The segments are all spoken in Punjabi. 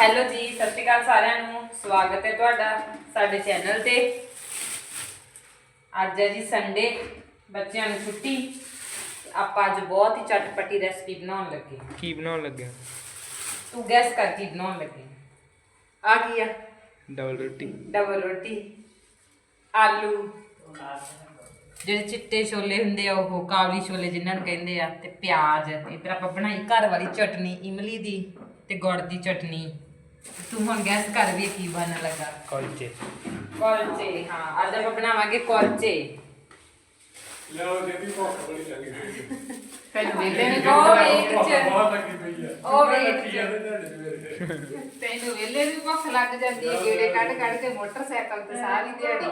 ਹੈਲੋ ਜੀ ਸਤਿ ਸ਼੍ਰੀ ਅਕਾਲ ਸਾਰਿਆਂ ਨੂੰ। ਸਵਾਗਤ ਹੈ ਤੁਹਾਡਾ ਸਾਡੇ ਚੈਨਲ ਤੇ। ਅੱਜ ਹੈ ਜੀ ਸੰਡੇ ਬੱਚਿਆਂ ਨੂੰ ਛੁੱਟੀ। ਤੇ ਆਪਾਂ ਅੱਜ ਬਹੁਤ ਹੀ ਚਟਪਟੀ ਰੈਸਪੀ ਬਣਾਉਣ ਲੱਗੇ ਹਾਂ। ਕੀ ਬਣਾਉਣ ਲੱਗਿਆ ਤੂੰ ਗੈਸ ਕਰ ਕੀ ਬਣਾਉਣ ਲੱਗੇ ਆ ਕੀ ਆ? ਡਬਲ ਰੋਟੀ। ਡਬਲ ਰੋਟੀ। ਆਲੂ। ਜਿਹੜੇ ਚਿੱਟੇ ਛੋਲੇ ਹੁੰਦੇ ਆ ਉਹ ਕਾਬਲੀ ਛੋਲੇ ਜਿਨ੍ਹਾਂ ਨੂੰ ਕਹਿੰਦੇ ਆ ਤੇ ਪਿਆਜ਼। ਇਧਰ ਆਪਾਂ ਬਣਾਈ ਘਰ ਵਾਲੀ ਚਟਨੀ ਇਮਲੀ ਦੀ ਤੇ ਗੁੜ ਦੀ ਚਟਨੀ। ਤੇ ਹੁਣ ਗੈਸ ਕਰ ਵੀ ਕੀ ਬਣਨ ਲੱਗਾ। ਕੁਲਚੇ। ਕੁਲਚੇ ਹਾਂ ਅੱਜ ਆਪਾਂ ਬਣਾਵਾਂਗੇ ਕੁਲਚੇ। ਲਿਆਓ ਜਿਹਦੀ ਭੁੱਖ ਬੜੀ ਲੱਗੀ ਹੋਈ ਤੈਨੂੰ ਵੇਲੇ ਨੇ ਉਹ ਵੇਖ ਚ। ਬਹੁਤ ਲੱਗੀ ਪਈ ਹੈ। ਉਹ ਵੇਖ ਸਵੇਰੇ। ਤੈਨੂੰ ਵੇਲੇ ਵੀ ਭੁੱਖ ਲੱਗ ਜਾਂਦੀ ਹੈ ਗੇੜੇ ਕੱਢ ਕੱਢ ਕੇ ਮੋਟਰਸਾਈਕਲ ਤੇ ਸਾਰੀ ਦਿਹਾੜੀ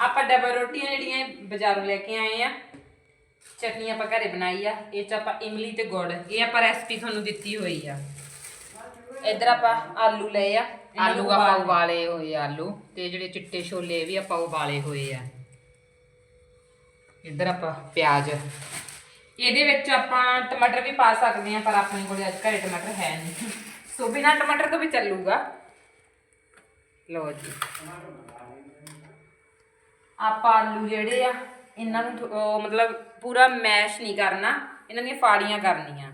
ਆਪਾਂ ਡਬਲ ਰੋਟੀਆਂ ਜਿਹੜੀਆਂ ਬਾਜ਼ਾਰੋਂ ਲੈ ਕੇ ਆਏ ਆ ਚਟਨੀ ਆਪਾਂ ਘਰੇ ਬਣਾਈ ਆ ਇਹ ਚ ਆਪਾਂ ਇਮਲੀ ਤੇ ਗੁੜ ਇਹ ਆਪਾਂ ਰੈਸਪੀ ਤੁਹਾਨੂੰ ਦਿੱਤੀ ਹੋਈ ਆ। ਇੱਧਰ ਆਪਾਂ ਆਲੂ ਲਏ ਆ ਆਲੂ ਆਪਾਂ ਉਬਾਲ- ਹੋਏ ਆਲੂ ਤੇ ਜਿਹੜੇ ਚਿੱਟੇ ਛੋਲੇ ਵੀ ਆਪਾਂ ਉਬਾਲੇ ਹੋਏ ਆ। ਇੱਧਰ ਆਪਾਂ ਪਿਆਜ਼। ਇਹਦੇ ਵਿੱਚ ਆਪਾਂ ਟਮਾਟਰ ਵੀ ਪਾ ਸਕਦੇ ਆ ਪਰ ਆਪਣੇ ਕੋਲ ਅੱਜ ਘਰੇ ਟਮਾਟਰ ਹੈ ਨਹੀਂ। ਸੋ ਬਿਨਾ ਟਮਾਟਰ ਤੋਂ ਵੀ ਚੱਲੂਗਾ। ਲਓ ਜੀ। ਆਪਾਂ ਆਲੂ ਜਿਹੜੇ ਆ ਇਹਨਾਂ ਨੂੰ ਮਤਲਬ ਪੂਰਾ ਮੈਸ਼ ਨਹੀਂ ਕਰਨਾ ਇਹਨਾਂ ਦੀਆਂ ਫਾੜੀਆਂ ਕਰਨੀਆਂ।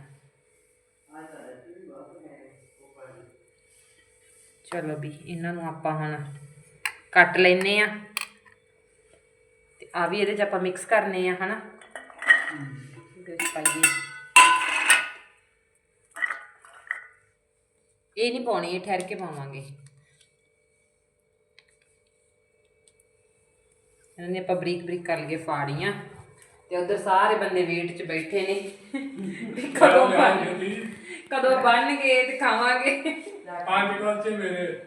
ਚਲੋ ਵੀ ਇਹਨਾਂ ਨੂੰ ਆਪਾਂ ਹੁਣ ਕੱਟ ਲੈਨੇ ਆ ਤੇ ਆ ਵੀ ਇਹਦੇ ਚ ਆਪਾਂ ਮਿਕਸ ਕਰਨੇ ਆ ਹਨਾ? ਇਹਦੇ ਵਿੱਚ ਪਾਈਏ। ਇਹ ਨਹੀਂ ਪਾਉਣੀ ਇਹ ਠਹਿਰ ਕੇ ਪਾਵਾਂਗੇ। ਇਹਨਾਂ ਨੇ ਆਪਾਂ ਬਰੀਕ ਬਰੀਕ ਕਰ ਲਈਏ ਫਾੜੀਆਂ। ਤੇ ਉਧਰ ਸਾਰੇ ਬੰਦੇ ਵੇਟ 'ਚ ਬੈਠੇ ਨੇ। ਕਦੋਂ ਬਣ ਕਦੋਂ ਬਣਨਗੇ ਤੇ ਖਾਵਾਂਗੇ ਪੰਜ ਕੁਲਚੇ ਮੇਰੇ।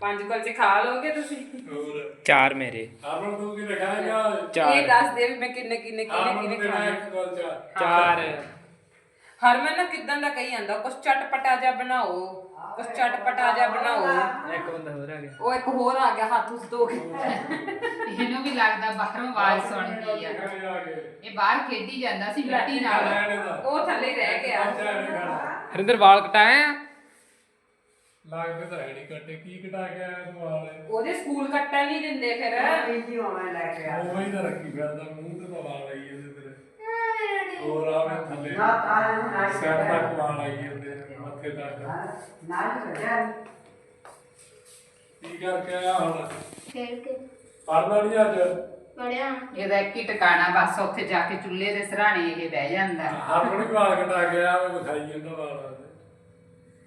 ਪੰਜ ਕੁਲਚੇ ਖਾ ਲੋਗੇ ਤੁਸੀਂ? ਹੋਰ? ਚਾਰ ਮੇਰੇ। ਆਪਣ ਤੂੰ ਕੀ ਰਖਾਏਗਾ ਇਹ ਚਾਰ। ਦੱਸ ਦੇ ਵੀ ਮੈਂ ਕਿੰਨੇ ਕਿੰਨੇ ਕਿੰਨੇ ਆਪਣ ਕਿੰਨੇ ਖਾਣੇ ਇੱਕ ਕੁਲਚਾ। ਚਾਰ। ਹਰਮਨ ਨਾ ਕਿਦਾਂ ਦਾ ਕਹੀ ਜਾਂਦਾ? ਕੁਛ ਚਟਪਟਾ ਜਿਹਾ ਬਣਾਓ। ਕੁਛ ਚਟਪਟਾ ਜਿਹਾ ਬਣਾਓ। ਇੱਕ ਬੰਦਾ ਹੋਰ ਆ ਗਿਆ। ਉਹ ਇੱਕ ਹੋਰ ਆ ਗਿਆ ਹੱਥ ਉਸ ਕੇ। ਇਹਨੂੰ ਵੀ ਲੱਗਦਾ ਬਾਹਰੋਂ ਆਵਾਜ਼ ਸੁਣਦੀ ਆ। ਇਹ ਬਾਹਰ ਖੇਡੀ ਜਾਂਦਾ ਸੀ ਮਿੱਟੀ ਨਾਲ। ਲੈਣੇ ਦਾ ਉਹ ਥੱਲੇ ਹੀ ਰਹਿ ਗਿਆ। ਖਾਣਾ। ਹਰਿੰਦਰ ਵਾਲ ਕਟਾਏ ਆ? ਲੱਗਦੇ ਤਾਂ ਹੈ ਨਹੀਂ ਕੱਟੇ ਕੀ ਕਟਾ ਕੇ ਆਇਆ ਤੂੰ ਵਾਲੇ ਉਹਦੇ ਸਕੂਲ ਕੱਟਣ ਨਹੀਂ ਦਿੰਦੇ ਫਿਰ। ਉਹ ਹੀ ਤਾਂ ਰੱਖੀ ਫਿਰਦਾ ਮੂੰਹ ਤੇ ਤਾਂ ਵਾਲ ਆਈ ਇਹਦੇ ਤੇਰੇ। ਹੋਰ ਆਵੇ ਥੱਲੇ। ਸਿਰ ਤੱਕ ਵਾਲ ਆਈ ਇਹਦੇ ਮੱਥੇ ਤੱਕ। ਕੀ ਕਰਕੇ ਆਇਆ ਹੁਣ? ਖੇਡ ਕੇ। ਪੜਨਾ ਨਹੀਂ ਅੱਜ? ਪੜਿਆ ਇਹਦਾ ਇੱਕ ਹੀ ਟਿਕਾਣਾ ਬਸ ਉੱਥੇ ਜਾ ਕੇ ਚੁੱਲ੍ਹੇ ਦੇ ਸਰਾਣੇ ਇਹ ਬਹਿ ਜਾਂਦਾ। ਹਰ ਕੋਈ ਵਾਲ ਕਟਾ ਕੇ ਆਇਆ ਉਹ ਵਿਖਾਈ ਜਾਂਦਾ ਵਾਲ।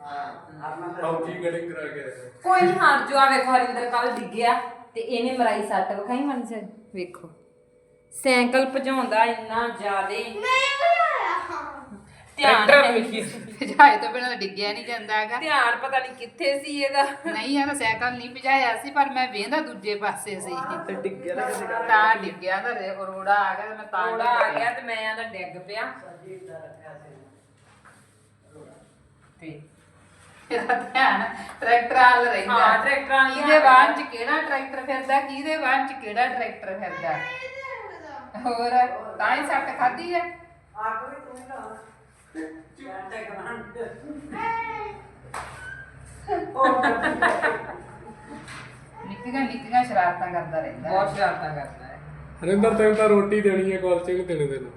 ਫੌਜੀ ਕਟਿੰਗ ਕਰਾ ਕੇ ਆਇਆ। ਕੋਈ ਨਹੀਂ ਹਾਰ ਜੋ ਆ ਵੇਖੋ ਹਰਿੰਦਰ ਕੱਲ ਡਿੱਗਿਆ ਤੇ ਇਹਨੇ ਮਰਾਈ ਸੱਟ ਵਿਖਾਈ ਮਨ ਚ ਵੇਖੋ। ਸਾਈਕਲ ਭਜਾਉਂਦਾ ਇੰਨਾ ਜ਼ਿਆਦੇ। ਧਿਆਨ ਭਜਾਏ ਤੋਂ ਬਿਨਾਂ ਤਾਂ ਡਿੱਗਿਆ ਨਹੀਂ ਜਾਂਦਾ ਹੈਗਾ। ਧਿਆਨ ਪਤਾ ਨਹੀਂ ਕਿੱਥੇ ਸੀ ਇਹਦਾ। ਨਹੀਂ ਆ ਤਾਂ ਸਾਈਕਲ ਨਹੀਂ ਭਜਾਇਆ ਸੀ ਪਰ ਮੈਂ ਵੇਂਦਾ ਦੂਜੇ ਪਾਸੇ ਸੀ। ਡਿੱਗਿਆ ਤਾਂ ਡਿੱਗਿਆ ਤਾਂ ਰੇ- ਰੋੜਾ ਆ ਗਿਆ ਤੇ ਮੈਂ ਤਾਂ ਥੋੜਾ ਆ ਗਿਆ ਤੇ ਮੈਂ ਆਂਦਾ ਡਿੱਗ ਪਿਆ। ਤੇ ਇਹਦਾ ਧਿਆਨ ਟਰੈਕਟਰ ਵੱਲ ਰਹਿੰਦਾ। ਹਾਂ, ਟਰੈਕਟਰਾਂ ਵੱਲ ਕਿਹਦੇ ਵਾਹਨ 'ਚ ਕਿਹੜਾ ਟਰੈਕਟਰ ਫਿਰਦਾ ਕਿਹਦੇ ਵਾਹਨ 'ਚ ਕਿਹੜਾ ਟਰੈਕਟਰ ਫਿਰਦਾ? ਹੋਰ ਤਾਂ ਹੀ ਸੱਟ ਖਾਦੀ ਹੈ। ਨਿੱਕੀਆਂ ਨਿੱਕੀਆਂ ਸ਼ਰਾਰਤਾਂ ਕਰਦਾ ਰਹਿੰਦਾ। ਬਹੁਤ ਸ਼ਰਾਰਤਾਂ ਕਰਦਾ ਹੈ। ਹਰਿੰਦਰ ਤੈਨੂੰ ਤਾਂ ਰੋਟੀ ਦੇਣੀ ਹੈ ਕੁਲਚੇ ਨਹੀਂ ਦੇਣੇ ਤੈਨੂੰ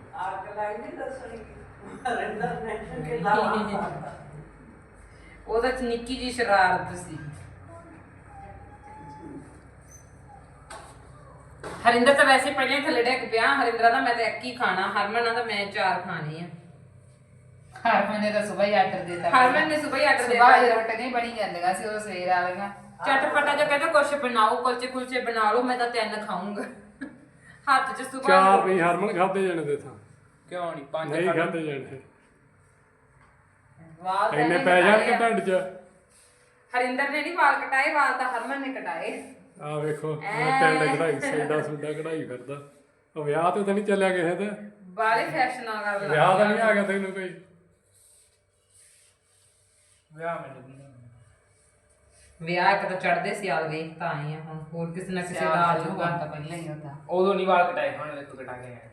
ਉਹਦਾ ਚ ਨਿੱਕੀ ਜੀ ਸ਼ਰਾਰਤ ਸੀ ਹਰਿੰਦਰ ਤਾਂ ਵੈਸੇ ਪਹਿਲਾਂ ਥੱਲੇ ਡਿੱਗ ਪਿਆ ਹਰਿੰਦਰਾ ਦਾ ਮੈਂ ਤਾਂ ਇੱਕ ਹੀ ਖਾਣਾ ਹਰਮਨ ਦਾ ਮੈਂ ਚਾਰ ਖਾਣੇ ਆ। ਹਰਮਨ ਨੇ ਤਾਂ ਸਵੇਰ ਹੀ ਆਰਡਰ ਦਿੱਤਾ। ਹਰਮਨ ਨੇ ਸਵੇਰ ਹੀ ਆਰਡਰ ਸਵੇਰ ਦਿੱਤਾ। ਹੀ ਰੋਟੀਆਂ ਬਣੀ ਜਾਂਦੀਆਂ ਸੀ ਉਹ ਸਵੇਰ ਵਾਲੀਆਂ। ਚਟਪਟਾ ਜਿਹਾ ਕਹਿੰਦਾ ਕੁਛ ਬਣਾਓ ਕੁਲਚੇ ਕੁਲਚੇ ਬਣਾ ਲਓ ਮੈਂ ਤਾਂ ਤਿੰਨ ਖਾਊਂਗਾ। ਹੱਥ 'ਚ ਸੁਬਾ ਚਾਰ ਨਹੀਂ ਹਰਮਨ ਖਾਦੇ ਜਾਣੇ ਤੇ ਤਾਂ। ਕਿਉਂ ਨਹੀਂ ਪੰਜ ਨਹੀਂ। ਖਾਦੇ ਜਾਣੇ। ਵਾਲ ਤਾਂ ਇੰਨੇ ਇਹਨੇ ਪੈ ਜਾਣਗੇ ਕਟਾਏ ਆ। ਢੱਡ 'ਚ? ਹਰਿੰਦਰ ਨੇ ਨਹੀਂ ਵਾਲ ਕਟਾਏ ਵਾਲ ਤਾਂ ਹਰਮਨ ਨੇ ਕਟਾਏ। ਆ ਵੇਖੋ ਟੈਂਡ ਕਢਾਈ ਸੈਂਡਾ ਸੁੰਡਾ ਕਢਾਈ ਫਿਰਦਾ। ਉਹ ਵਿਆਹ ਤੇ ਤਾਂ ਨਹੀਂ ਚੱਲਿਆ ਕਿਸੇ ਤੇ। ਬਾਲੇ ਫੈਸ਼ਨ ਆ ਕਰ ਵਿਆਹ ਤਾਂ ਨਹੀਂ ਆ ਗਿਆ ਤੈਨੂੰ ਕੋਈ। ਵਿਆਹ ਨਹੀਂ। ਵਿਆਹ ਇੱਕ ਤਾਂ ਚੜਦੇ ਸਿਆਲ ਵੇਖ ਤਾਂ ਆਏ ਆ ਹੁਣ ਹੋਰ ਕਿਸੇ ਨਾ ਕਿਸੇ ਦਾ ਆ ਜਾਊਗਾ ਤਾਂ ਪਹਿਲਾਂ ਹੀ ਹੁੰਦਾ ਉਦੋਂ ਨਹੀਂ ਵਾਲ ਕਟਾਏ ਹੁਣ ਵੇਖੋ ਕਟਾ ਕੇ ਆਇਆ।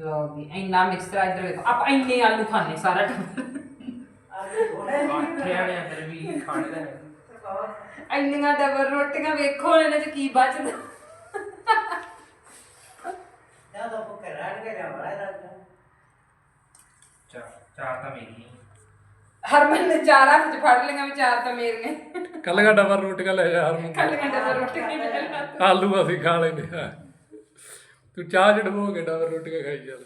ਲਓ ਵੀ ਇੰਨਾ ਮਿਕਸਚਰ ਇੱਧਰ ਵੇਖੋ ਆਪਾਂ ਇੰਨੇ ਆਲੂ ਖਾਣੇ ਸਾਰਾ ਟੱਬਰ ਵਾਲੇ ਅੰਦਰ ਵੀ ਖਾਣੇ ਦਾ ਹੈ। ਇੰਨੀਆਂ ਡਬਲ ਰੋਟੀਆਂ ਵੇਖੋ ਇਹਨਾਂ ਚ ਕੀ ਬਚਦਾ। ਚਾਰ ਚਾਰ ਤਾਂ ਮੇਰੀ ਹਰਮਨ ਨੇ ਚਾਰ ਹੱਥ ਚ ਫੜ ਲਈਆਂ ਵੀ ਚਾਰ ਤਾਂ ਮੇਰੀਆਂ। ਕੱਲ ਗਾ ਡਬਲ ਰੋਟੀਆਂ ਲੈ ਜਾ ਹਰਮਨ। ਕੱਲ ਡਬਲ ਰੋਟੀਆਂ ਨਹੀਂ ਮਿਲਣਾ ਆਲੂ ਅਸੀਂ ਖਾ ਲੈਨੇ ਆ ਤੂੰ ਚਾਹ ਕੇ ਡਬਲ ਰੋਟੀਆਂ ਖਾਈ ਚੱਲ।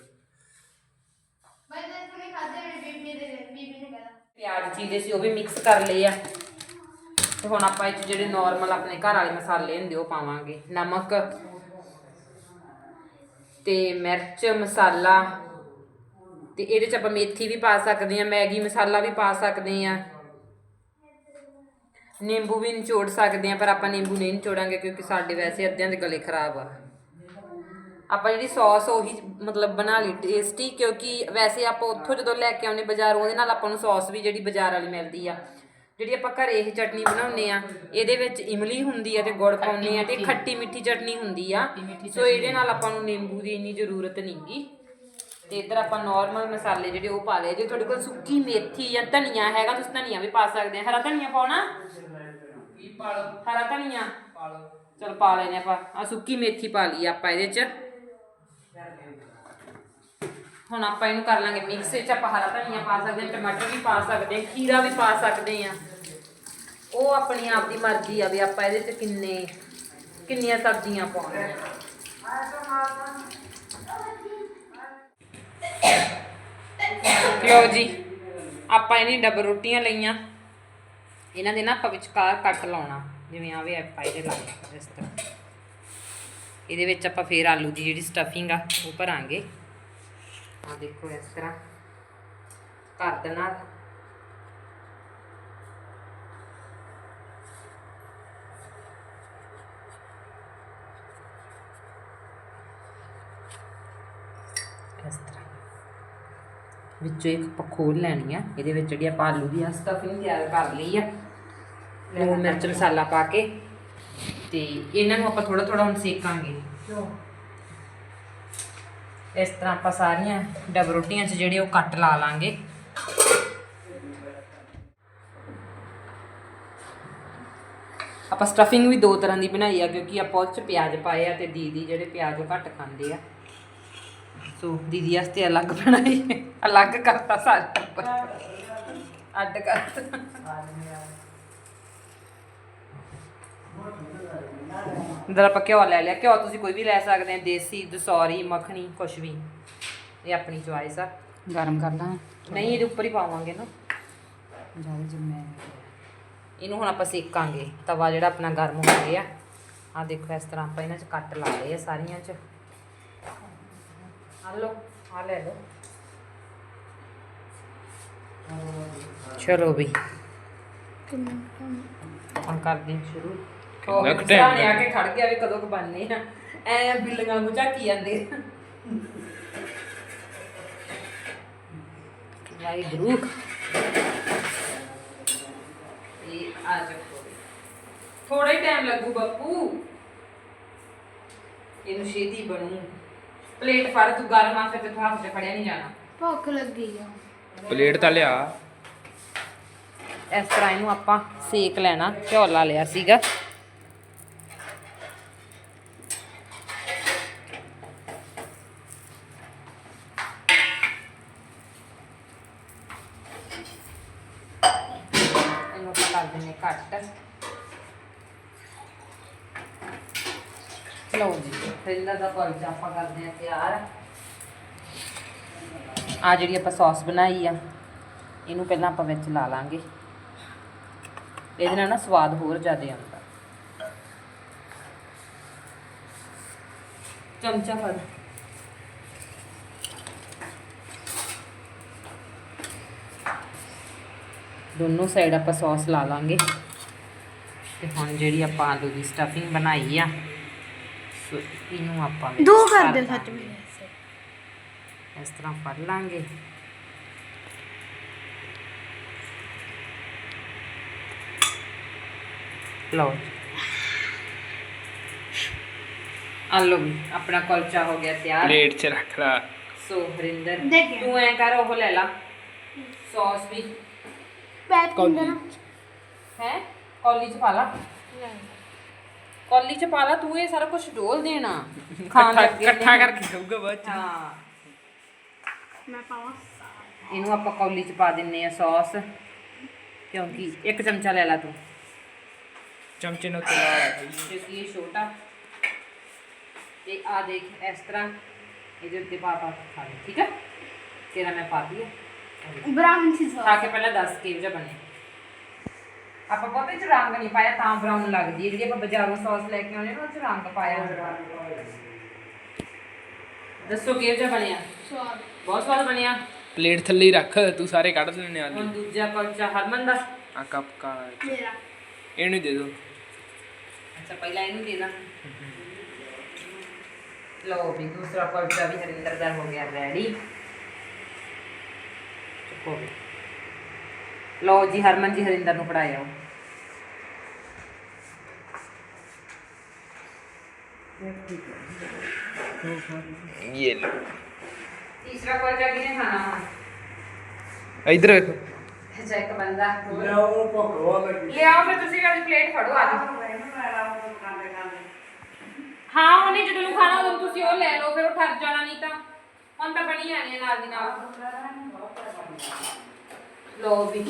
ਮੈਂ ਤਾਂ ਥੋੜੇ ਖਾਦੇ ਨੇ ਬੀਬੀ ਦੇ ਬੀਬੀ ਨੇ ਕਹਾ ਪਿਆਜ਼ ਚੀਰੇ ਸੀ ਉਹ ਵੀ ਮਿਕਸ ਕਰ ਲਏ ਆ। ਤੇ ਹੁਣ ਆਪਾਂ ਇਹ 'ਚ ਜਿਹੜੇ ਨਾਰਮਲ ਆਪਣੇ ਘਰ ਵਾਲੇ ਮਸਾਲੇ ਹੁੰਦੇ ਉਹ ਪਾਵਾਂਗੇ। ਨਮਕ ਤੇ ਮਿਰਚ ਮਸਾਲਾ ਤੇ ਇਹਦੇ 'ਚ ਆਪਾਂ ਮੇਥੀ ਵੀ ਪਾ ਸਕਦੇ ਆ ਮੈਗੀ ਮਸਾਲਾ ਵੀ ਪਾ ਸਕਦੇ ਆ। ਨਿੰਬੂ ਵੀ ਨਿਚੋੜ ਸਕਦੇ ਆ ਪਰ ਆਪਾਂ ਨਿੰਬੂ ਨਹੀਂ ਨਿਚੋੜਾਂਗੇ ਕਿਉਂਕਿ ਸਾਡੇ ਵੈਸੇ ਅੱਧਿਆਂ ਦੇ ਗਲੇ ਖਰਾਬ ਆ। ਆਪਾਂ ਜਿਹੜੀ ਸੌਸ ਉਹੀ ਮਤਲਬ ਬਣਾ ਲਈ ਟੇਸਟੀ ਕਿਉਂਕਿ ਵੈਸੇ ਆਪਾਂ ਉੱਥੋਂ ਜਦੋਂ ਲੈ ਕੇ ਆਉਂਦੇ ਬਾਜ਼ਾਰੋਂ ਉਹਦੇ ਨਾਲ ਆਪਾਂ ਨੂੰ ਸੌਸ ਵੀ ਜਿਹੜੀ ਬਾਜ਼ਾਰ ਵਾਲੀ ਮਿਲਦੀ ਆ। ਜਿਹੜੀ ਆਪਾਂ ਘਰੇ ਇਹ ਚਟਨੀ ਬਣਾਉਂਦੇ ਆ ਇਹਦੇ ਵਿੱਚ ਇਮਲੀ ਹੁੰਦੀ ਆ ਤੇ ਗੁੜ ਪਾਉਂਦੇ ਆ ਤੇ ਖੱਟੀ ਮਿੱਠੀ ਚਟਨੀ ਹੁੰਦੀ ਆ। ਸੋ ਇਹਦੇ ਨਾਲ ਆਪਾਂ ਨੂੰ ਨਿੰਬੂ ਦੀ ਇੰਨੀ ਜ਼ਰੂਰਤ ਨਹੀਂਗੀ। ਤੇ ਇਧਰ ਆਪਾਂ ਨਾਰਮਲ ਮਸਾਲੇ ਜਿਹੜੇ ਉਹ ਪਾ ਲਏ ਜੇ ਤੁਹਾਡੇ ਕੋਲ ਸੁੱਕੀ ਮੇਥੀ ਜਾਂ ਧਨੀਆ ਹੈਗਾ ਤੁਸੀਂ ਧਨੀਆ ਵੀ ਪਾ ਸਕਦੇ ਆ। ਹਰਾ ਧਨੀਆ ਪਾਉਣਾ? ਕੀ ਪਾ ਲਓ? ਹਰਾ ਧਨੀਆ? ਪਾ ਲਓ। ਚਲ ਪਾ ਲੈਨੇ ਆਪਾਂ। ਆ ਸੁੱਕੀ ਮੇਥੀ ਪਾ ਲਈ ਆਪਾਂ ਇਹਦੇ ਚ। ਹੁਣ ਆਪਾਂ ਇਹਨੂੰ ਕਰ ਲਾਂਗੇ ਮਿਕਸ ਵਿੱਚ ਆਪਾਂ ਹਰਾ ਧਨੀਆ ਪਾ ਸਕਦੇ ਹਾਂ, ਟਮਾਟਰ ਵੀ ਪਾ ਸਕਦੇ ਹਾਂ, ਖੀਰਾ ਵੀ ਪਾ ਸਕਦੇ ਹਾਂ। ਉਹ ਆਪਣੀ ਆਪ ਦੀ ਮਰਜ਼ੀ ਆ ਵੀ ਆਪਾਂ ਇਹਦੇ ਚ ਕਿੰਨੇ, ਕਿੰਨੀਆਂ ਸਬਜ਼ੀਆਂ ਪਾਉਣੀਆਂ। ਲਓ ਜੀ, ਆਪਾਂ ਇਹਨੀ ਡਬਲ ਰੋਟੀਆਂ ਲਈਆਂ। ਇਹਨਾਂ ਦੇ ਨਾ ਆਪਾਂ ਵਿਚਕਾਰ ਕੱਟ ਲਾਉਣਾ, ਜਿਵੇਂ ਆਵੇ ਆਪਾਂ ਇਹਦੇ ਲਾਉਣਾ ਇਸ ਤਰ੍ਹਾਂ। ਇਹਦੇ ਵਿੱਚ ਆਪਾਂ ਫੇਰ ਆਲੂ ਦੀ ਜਿਹੜੀ ਸਟਫਿੰਗ ਆ, ਉਹ ਭਰਾਂਗੇ। ਆ ਦੇਖੋ ਇਸ ਤਰ੍ਹਾਂ। ਕਰ ਦੇਣਾ ਇਸ ਤਰ੍ਹਾਂ। ਵਿੱਚੋਂ ਇੱਕ ਪਖੋਲ ਲੈਣੀ ਆ। ਇਹਦੇ ਵਿੱਚ ਜਿਹੜੀ ਆਪਾਂ ਆਲੂ ਦੀ ਸਟਫਿੰਗ ਤਿਆਰ ਕਰ ਲਈ ਆ। ਲੂਣ ਮਿਰਚ ਮਸਾਲਾ ਪਾ ਕੇ। ਤੇ ਇਹਨਾਂ ਨੂੰ ਆਪਾਂ ਥੋੜਾ ਥੋੜਾ ਹੁਣ ਸੇਕਾਂਗੇ। ਇਸ ਤਰ੍ਹਾਂ ਆਪਾਂ ਸਾਰੀਆਂ ਡਬ ਰੋਟੀਆਂ 'ਚ ਜਿਹੜੇ ਉਹ ਕੱਟ ਲਾ ਲਾਂਗੇ। ਆਪਾਂ ਸਟਫਿੰਗ ਵੀ ਦੋ ਤਰ੍ਹਾਂ ਦੀ ਬਣਾਈ ਆ, ਕਿਉਂਕਿ ਆਪਾਂ ਉਹ 'ਚ ਪਿਆਜ਼ ਪਾਏ ਆ ਤੇ ਦੀਦੀ ਜਿਹੜੇ ਪਿਆਜ਼ ਉਹ ਘੱਟ ਖਾਂਦੇ ਆ। ਸੋ ਦੀਦੀ ਵਾਸਤੇ ਅਲੱਗ ਬਣਾਈ, ਅਲੱਗ ਕਰਤਾ ਸਾਰਾ ਅੱਡ ਕਰਤਾ। ਇਧਰ ਆਪਾਂ ਘਿਓ ਲੈ ਲਿਆ। ਘਿਓ ਤੁਸੀਂ ਕੋਈ ਵੀ ਲੈ ਸਕਦੇ ਆ। ਦੇਸੀ ਦਸੌਰੀ ਮੱਖਣੀ ਕੁਛ ਵੀ। ਇਹ ਆਪਣੀ ਚੁਆਇਸ ਆ। ਗਰਮ ਕਰ ਲਾਂ। ਨਹੀਂ ਇਹਦੇ ਉੱਪਰ ਹੀ ਪਾਵਾਂਗੇ ਨਾ। ਜ਼ਿਆਦਾ ਜਿੰਮੇ ਇਹਨੂੰ ਹੁਣ ਆਪਾਂ ਸੇਕਾਂਗੇ। ਤਵਾ ਜਿਹੜਾ ਆਪਣਾ ਗਰਮ ਹੋ ਗਿਆ। ਆ ਦੇਖੋ ਇਸ ਤਰ੍ਹਾਂ ਆਪਾਂ ਇਹਨਾਂ 'ਚ ਕੱਟ ਲਾ ਲਏ ਆ ਸਾਰੀਆਂ 'ਚ। ਆ ਲਓ ਆ ਲੈ ਲਓ। ਚਲੋ ਵੀ। ਹੁਣ ਕਰਦੇ ਸ਼ੁਰੂ। ਕਿੰਨਾ ਕੁ ਸਾਹਮਣੇ ਆ ਕੇ ਖੜ ਗਿਆ ਵੀ ਕਦੋਂ ਕੁ ਬਣਨੇ ਆ। ਐ ਬਿੱਲੀਆਂ ਨੂੰ ਝਾਕੀ ਜਾਂਦੇ ਵਾਹਿਗੁਰੂ। ਇਹ ਆ ਚੱਕੋ ਥੋੜਾ ਹੀ ਟਾਈਮ ਲੱਗੂ ਬਾਪੂ। ਇਹਨੂੰ ਛੇਤੀ ਬਣੂ। ਪਲੇਟ ਫੜ ਤੂੰ ਗਰਮ ਆ ਫਿਰ ਤੇ ਹੱਥ 'ਚ ਫੜਿਆ ਨਹੀਂ ਜਾਣਾ। ਭੁੱਖ ਲੱਗੀ ਆ। ਪਲੇਟ ਤਾਂ ਲਿਆ। ਇਸ ਤਰ੍ਹਾਂ ਇਹਨੂੰ ਆਪਾਂ ਸੇਕ ਲੈਣਾ ਘਿਓ ਲਾ ਲਿਆ ਸੀਗਾ ਇਹਨੂੰ ਆਪਾਂ ਕਰ ਦਿੰਨੇ ਘੱਟ ਲਓ ਜੀ ਫਿਰ ਦਾ ਪਰਚਾ ਆਪਾਂ ਕਰਦੇ ਆ ਤਿਆਰ। ਆ ਜਿਹੜੀ ਆਪਾਂ ਸੌਸ ਬਣਾਈ ਆ, ਇਹਨੂੰ ਪਹਿਲਾਂ ਆਪਾਂ ਵਿੱਚ ਲਾ ਲਾਂਗੇ। ਇਹਦੇ ਨਾਲ ਨਾ ਸਵਾਦ ਹੋਰ ਜ਼ਿਆਦਾ ਆਉਂਦਾ। ਚਮਚਾ ਫੜ। ਦੋਨੋਂ ਸਾਈਡ ਆਪਾਂ ਸੌਸ ਲਾ ਲਾਂਗੇ। ਤੇ ਹੁਣ ਜਿਹੜੀ ਆਪਾਂ ਆਲੂ ਦੀ ਸਟਫਿੰਗ ਬਣਾਈ ਆ ਸੋ ਇਹਨੂੰ ਆਪਾਂ ਵਿੱਚ ਦੋ ਕਰ ਦੇ। ਸੱਚ ਵਿੱਚ ਇਸ ਤਰ੍ਹਾਂ ਫੜ ਲਾਂਗੇ। ਲਓ। ਆ ਲਓ ਵੀ ਆਪਣਾ ਕੁਲਚਾ ਹੋ ਗਿਆ ਤਿਆਰ। ਪਲੇਟ 'ਚ ਰੱਖ ਲਾ। ਸੋ ਹਰਿੰਦਰ। ਤੂੰ ਐ ਕਰ ਉਹ ਲੈ ਲਾ। ਸੌਸ ਵੀ। ਪੈਕ ਨਾ ਹੈ? ਕੌਲੀ ਚ ਪਾ ਲਾ। ਕੌਲੀ ਚ ਪਾ ਲਾ ਤੂੰ ਇਹ ਸਾਰਾ ਕੁਝ ਡੋਲ ਦੇਣਾ। ਖਾਣ ਲੱਗੇ ਇਕੱਠਾ। ਕਰਕੇ ਖਾਊਗਾ ਬਾਅਦ ਚ। ਹਾਂ। ਮੈਂ ਪਾਵਾਂ। ਇਹਨੂੰ ਆਪਾਂ ਕੌਲੀ ਚ ਪਾ ਦਿੰਨੇ ਆ ਸੌਸ। ਕਿਉਂਕਿ ਇੱਕ ਚਮਚਾ ਲੈ ਲਾ ਤੂੰ। ਚਮਚੇ ਨਾਲ ਤਲਾ ਕਿਉਂਕਿ ਇਹ ਛੋਟਾ। ਤੇ ਆ ਦੇਖ ਇਸ ਤਰ੍ਹਾਂ ਇਹਦੇ ਉੱਤੇ ਪਾ ਪਾ ਖਾ ਲੈ ਠੀਕ ਹੈ ਤੇਰਾ ਮੈਂ ਪਾ ਦਿਆ ਬ੍ਰਾਊਨ ਸੀ ਖਾ ਕੇ ਪਹਿਲਾਂ ਦੱਸ ਜਿਹਾ ਬਣਿਆ ਆਪਾਂ ਬਹੁਤੇ ਚ ਰੰਗ ਨਹੀਂ ਪਾਇਆ ਤਾਂ ਬਰਾਊਨ ਲੱਗਦੀ ਹੈ ਜਿਹੜੀ ਆਪਾਂ ਬਾਜ਼ਾਰੋਂ ਸੌਸ ਲੈ ਕੇ ਆਉਂਦੇ ਨਾ ਉਹ ਚ ਰੰਗ ਪਾਇਆ ਦੱਸੋ ਕਿਹੋ ਜਿਹਾ ਬਣਿਆ? ਸਵਾਦ। ਬਹੁਤ ਸਵਾਦ ਬਣਿਆ। ਪਲੇਟ ਥੱਲੇ ਹੀ ਰੱਖ ਤੂੰ ਸਾਰੇ ਕੱਢ ਲੈਣੇ ਆ ਹੁਣ ਦੂਜਾ ਕੁਲਚਾ ਹਰਮਨ ਦਾ। ਆ ਕੱਪ ਕਾਲਾ ਮੇਰਾ। ਇਹਨੂੰ ਦੇ ਦੋ। ਅੱਛਾ ਪਹਿਲਾਂ ਇਹਨੂੰ ਦੇ ਦਾਂ। ਲਓ ਵੀ ਦੂਸਰਾ ਕੁਲਚਾ ਵੀ ਹਰਿੰਦਰ ਦਾ ਹੋ ਗਿਆ ਰੈਡੀ ਚੁੱਕੋ ਵੀ। ਲਓ ਜੀ ਹਰਮਨ ਜੀ ਹਰਿੰਦਰ ਨੂੰ ਫੜਾਇਆ। ਇਹ ਤੀਸਰਾ ਕਿਹਨੇ ਖਾਣਾ ਇਧਰ ਵੇਖੋ। ਅੱਛਾ ਇੱਕ ਬੰਦਾ। ਲਿਆਓ ਭੁੱਖਵਾ ਲੱਗੀ। ਲਿਆਓ ਫਿਰ ਤੁਸੀਂ ਵਾਲੀ ਪਲੇਟ ਫੜੋ ਆ ਜਾਓ। ਹਾਂ ਉਹਨੇ ਜਦੋਂ ਨੂੰ ਖਾਣਾ ਉਦੋਂ ਤੁਸੀਂ ਉਹ ਲੈ ਲਓ ਫਿਰ ਉਹ ਠਰ ਜਾਣਾ ਨਹੀਂ ਤਾਂ। ਹੁਣ ਤਾਂ ਬਣੀ ਜਾਣੀ ਆ ਨਾਲ ਦੀ ਨਾਲ। ਲਓ ਵੀ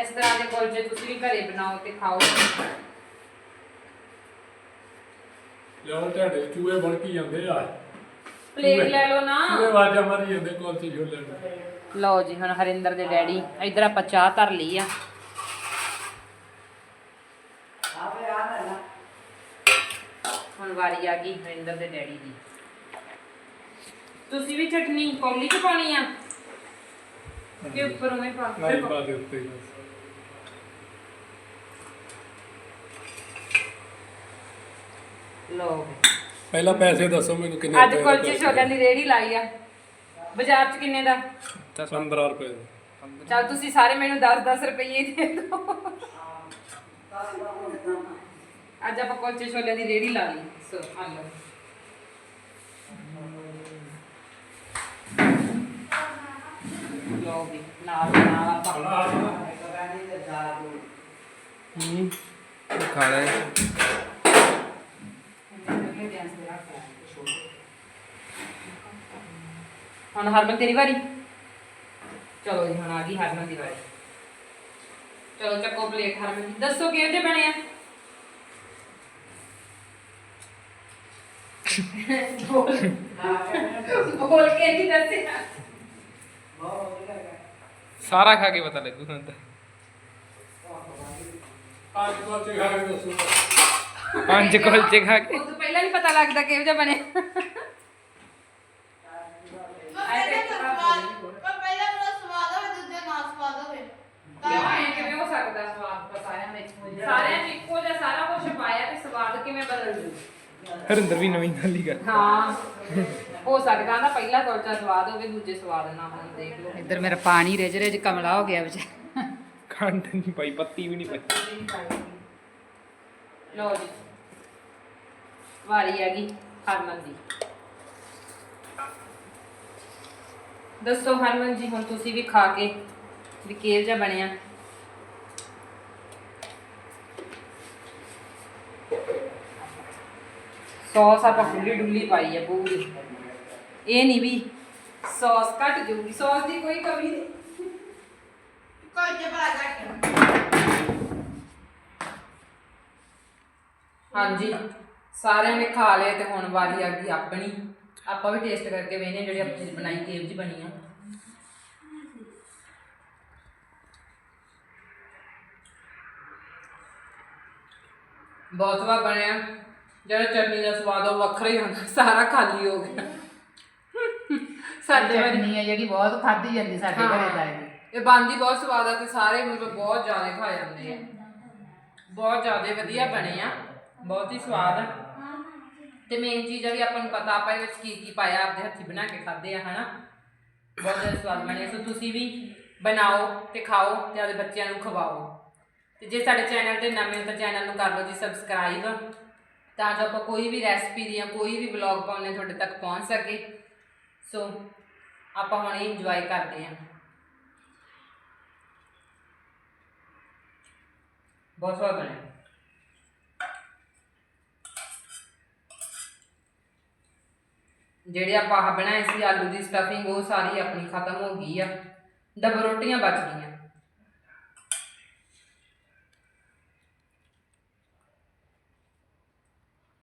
ਇਸ ਤਰ੍ਹਾਂ ਦੇ ਕੁਲਚੇ ਤੁਸੀਂ ਵੀ ਘਰੇ ਬਣਾਓ ਤੇ ਖਾਓ। ਲਿਆਓ ਤੁਹਾਡੇ ਚੂਹੇ ਬਣ ਕੇ ਜਾਂਦੇ ਆ। ਪਲੇਟ ਲੈ ਲਓ ਨਾ। ਚੂਹੇ ਵਾਜਾ ਮਾਰੀ ਜਾਂਦੇ ਕੋਲਚੇ ਛੋਲੇ ਨੂੰ। ਲਓ ਜੀ ਹੁਣ ਹਰਿੰਦਰ ਦੇ ਡੈਡੀ ਇੱਧਰ ਆਪਾਂ ਚਾਹ ਧਰ ਲਈ ਆ। ਹੁਣ ਵਾਰੀ ਆ ਗਈ ਹਰਿੰਦਰ ਦੇ ਡੈਡੀ ਦੀ। ਤੁਸੀਂ ਵੀ ਚਟਨੀ ਕੌਲੀ ਚ ਪਾਣੀ ਆ? ਕਿ ਉੱਪਰ ਉਵੇਂ ਪਾ ਨਹੀਂ ਪਾ ਦੇ ਉੱਤੇ ਹੀ। ਲਓ ਪਹਿਲਾਂ ਪੈਸੇ ਦੱਸੋ ਮੈਨੂੰ ਕਿੰਨੇ ਅੱਜ ਕੁਲਚੇ ਛੋਲਿਆਂ ਦੀ ਰੇੜੀ ਲਾਈ ਆ। ਬਾਜ਼ਾਰ ਚ ਕਿੰਨੇ ਦਾ? 15 ਰੁਪਏ ਦਾ। ਚਲ ਤੁਸੀਂ ਸਾਰੇ ਮੈਨੂੰ 10-10 ਰੁਪਏ ਦੇ ਦਿਓ। ਅੱਜ ਆਪਾਂ ਕੁਲਚੇ ਛੋਲਿਆਂ ਦੀ ਰੇੜੀ ਲਾ ਲਈ। ਸੋ ਆ ਲਓ। ਲਓ ਵੀ ਨਾਲ ਦੀ ਨਾਲ ਆਪਾਂ ਹੂੰ। ਖਾ ਲੈ ਹੁਣ ਹਰਮਨ ਤੇਰੀ ਵਾਰੀ। ਚਲੋ ਜੀ ਹੁਣ ਆ ਗਈ ਹਰਮਨ ਦੀ ਵਾਰੀ। ਚਲੋ ਚੱਕੋ ਪਲੇਟ ਹਰਮਨ ਦੀ। ਦੱਸੋ ਕਿਹੋ ਜਿਹੇ ਬਣੇ ਆ? ਬੋਲ ਕੇ ਨਹੀਂ ਦੱਸਿਆ। ਸਾਰਾ ਖਾ ਕੇ ਪਤਾ ਲੱਗੂ ਹੁਣ ਤਾਂ। ਅੱਜ ਕੋਲਚੇ ਖਾ ਕੇ ਦੱਸੋ। ਪੰਜ ਕੁਲਚੇ ਖਾ ਕੇ। ਉਹ ਤੋਂ ਪਹਿਲਾਂ ਨਹੀਂ ਪਤਾ ਲੱਗਦਾ ਕਿਹੋ ਜਿਹਾ ਬਣਿਆ। ਪਹਿਲਾਂ ਤਾਂ ਸਵਾਦ ਪਰ ਪਹਿਲਾਂ ਬੜਾ ਸਵਾਦ ਹੋਵੇ ਦੂਜਾ ਨਾ ਸਵਾਦ ਹੋਵੇ ਕਿਉਂ ਐਂ ਕਿਵੇਂ ਹੋ ਸਕਦਾ ਸਵਾਦ ਤਾਂ ਸਾਰਿਆਂ ਵਿੱਚ ਸਾਰਿਆਂ 'ਚ ਇੱਕੋ ਜਿਹਾ ਸਾਰਾ ਕੁਝ ਪਾਇਆ ਤੇ ਸਵਾਦ ਕਿਵੇਂ ਬਦਲ ਜੂ। ਹਰਿੰਦਰ ਵੀ ਨਵੀਂ ਗੱਲ ਹੀ ਕਰ। ਹਾਂ। ਹੋ ਸਕਦਾ ਨਾ ਪਹਿਲਾ ਕੁਲਚਾ ਸਵਾਦ ਹੋਵੇ ਦੂਜੇ ਸਵਾਦ ਨਾ ਹੋਣ ਦੇਖ ਲਓ। ਇੱਧਰ ਮੇਰਾ ਪਾਣੀ ਰਿਜ ਰਿਜ ਕਮਲਾ ਹੋ ਗਿਆ ਵਿੱਚ ਖੰਡ ਨਹੀਂ ਪਾਈ ਪੱਤੀ ਵੀ ਨਹੀਂ ਪਾਈ। ਲਓ ਜੀ ਵਾਰੀ ਆ ਗਈ ਹਰਮਨ ਦੀ। ਦੱਸੋ ਹਰਮਨ ਜੀ ਹੁਣ ਤੁਸੀਂ ਵੀ ਖਾ ਕੇ ਵੀ ਕਿਹੋ ਜਿਹਾ ਬਣਿਆ। ਸੌਸ ਆਪਾਂ ਖੁੱਲੀ ਡੁੱਲੀ ਪਾਈ ਹੈ ਪੂਰੀ। ਇਹ ਨਹੀਂ ਵੀ ਸੌਸ ਘਟ ਜਾਊਗੀ ਸੌਸ ਦੀ ਕੋਈ ਕਮੀ ਨਹੀਂ। ਕੋਈ ਜੇ ਬੜਾ ਘੱਟ ਹਾਂਜੀ ਸਾਰਿਆਂ ਨੇ ਖਾ ਲਿਆ ਤੇ ਹੁਣ ਵਾਰੀ ਆ ਗਈ ਆਪਣੀ। ਆਪਾਂ ਵੀ ਟੇਸਟ ਕਰਕੇ ਵੇਖਨੇ ਜਿਹੜੀ ਆਪਾਂ ਚੀਜ਼ ਬਣਾਈ ਕਿਹੋ ਜਿਹੀ ਬਣੀ ਆ। ਬਹੁਤ ਸਵਾਦ ਬਣਿਆ ਜਿਹੜਾ ਚਟਨੀ ਦਾ ਸਵਾਦ ਉਹ ਵੱਖਰਾ ਹੀ ਹੁੰਦਾ ਸਾਰਾ ਖਾਲੀ ਹੋ ਗਿਆ। ਸਾਡੇ ਵਾਰੀ ਚਟਨੀ ਹੈ ਜਿਹੜੀ ਬਹੁਤ ਖਾਧੀ ਜਾਂਦੀ ਸਾਡੇ ਘਰੇ ਤਾਂ ਇਹ। ਇਹ ਬਣਦੀ ਬਹੁਤ ਸਵਾਦ ਆ ਤੇ ਸਾਰੇ ਮਤਲਬ ਬਹੁਤ ਜ਼ਿਆਦਾ ਖਾ ਜਾਂਦੇ ਆ। ਬਹੁਤ ਜ਼ਿਆਦਾ ਵਧੀਆ ਬਣੇ ਆ। ਬਹੁਤ ਹੀ ਸਵਾਦ ਆ। ਤੇ ਮੇਨ ਚੀਜ਼ ਆ ਵੀ ਆਪਾਂ ਨੂੰ ਪਤਾ ਆਪਾਂ ਇਹਦੇ ਵਿੱਚ ਕੀ ਕੀ ਪਾਇਆ ਆਪਦੇ ਹੱਥੀ ਬਣਾ ਕੇ ਖਾਦੇ ਆ ਹਨਾ? ਬਹੁਤ ਜ਼ਿਆਦਾ ਸਵਾਦ ਬਣੇ ਆ। ਸੋ ਤੁਸੀਂ ਵੀ ਬਣਾਓ ਤੇ ਖਾਓ ਤੇ ਆਪਦੇ ਬੱਚਿਆਂ ਨੂੰ ਖਵਾਓ। ਤੇ ਜੇ ਸਾਡੇ ਚੈਨਲ ਤੇ ਨਵੇਂ ਹੋ ਤਾਂ ਚੈਨਲ ਨੂੰ ਕਰ ਲਓ ਜੀ ਸਬਸਕ੍ਰਾਈਬ ਤਾਂ ਜੋ ਆਪਾਂ ਕੋਈ ਵੀ ਰੈਸਪੀ ਦੀਆਂ ਕੋਈ ਵੀ ਵਲੌਗ ਪਾਉਣੇ ਤੁਹਾਡੇ ਤੱਕ ਪਹੁੰਚ ਸਕੇ। ਸੋ ਆਪਾਂ ਹੁਣ ਇੰਜੋਏ ਕਰਦੇ ਹਾਂ। ਬਹੁਤ ਸਵਾਦ ਬਣਿਆ। ਜਿਹੜੇ ਆਪਾਂ ਬਣਾਏ ਸੀ, ਆਲੂ ਦੀ ਸਟਫਿੰਗ ਉਹ ਸਾਰੀ ਆਪਣੀ ਖਤਮ ਹੋ ਗਈ ਆ। ਡਬਲ ਰੋਟੀਆਂ ਬਚ ਗਈਆਂ।